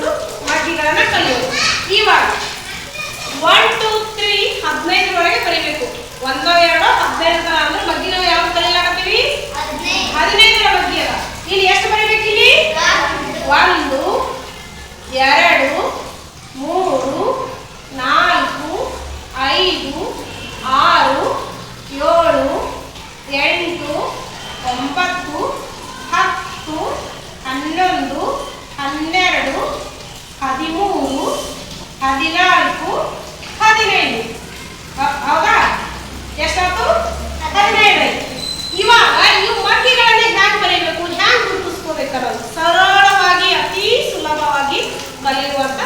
más tell you what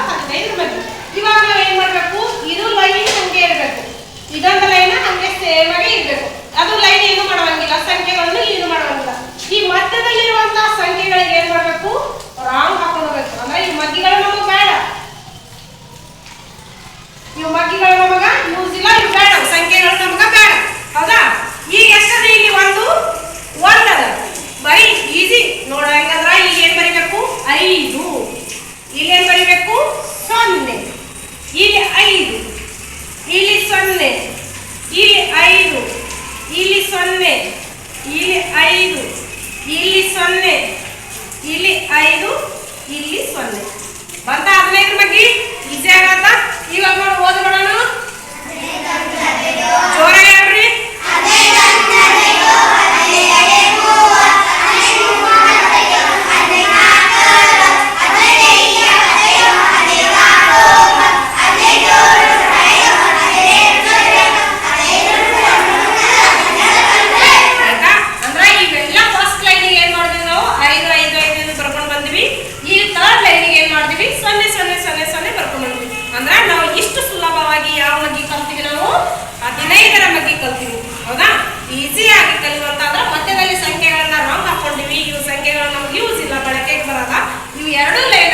ಸೊನ್ನೆ. ಇಲ್ಲಿ ಐದು, ಇಲ್ಲಿ ಸೊನ್ನೆ. ಇಲ್ಲಿ ಐದು, ಇಲ್ಲಿ ಸೊನ್ನೆ. ಇಲ್ಲಿ ಐದು, ಇಲ್ಲಿ ಸೊನ್ನೆ. ಬಂತ ಹದಿನೈದು ಬಗ್ಗೆ? ಮಾಡ್ತೀವಿ. ಸೊನ್ನೆ ಸೊನ್ನೆ ಸೊನ್ನೆ ಸೊನ್ನೆ ಬರ್ಕೊಂಡ್ಬಂದ್ವಿ ಅಂದ್ರೆ ನಾವು ಇಷ್ಟು ಸುಲಭವಾಗಿ ಯಾವ ಬಗ್ಗೆ ಕಲ್ತೀವಿ ನಾವು? ಹದಿನೈದರ ಬಗ್ಗೆ ಕಲ್ತೀವಿ. ಹೌದಾ? ಈಸಿಯಾಗಿ ಕಲಿಯುವಂತಾದ್ರೆ ಮಧ್ಯದಲ್ಲಿ ಸಂಖ್ಯೆಗಳನ್ನ ರಾಂಗ್ ಹಾಕೊಂಡಿವಿ ಇವು ಸಂಖ್ಯೆಗಳು ನಮ್ಗೆ ಯೂಸ್ ಇಲ್ಲ, ಬಳಕೆಗೆ ಬರಲ್ಲ. ಇವು ಎರಡೂ ಲೈನ್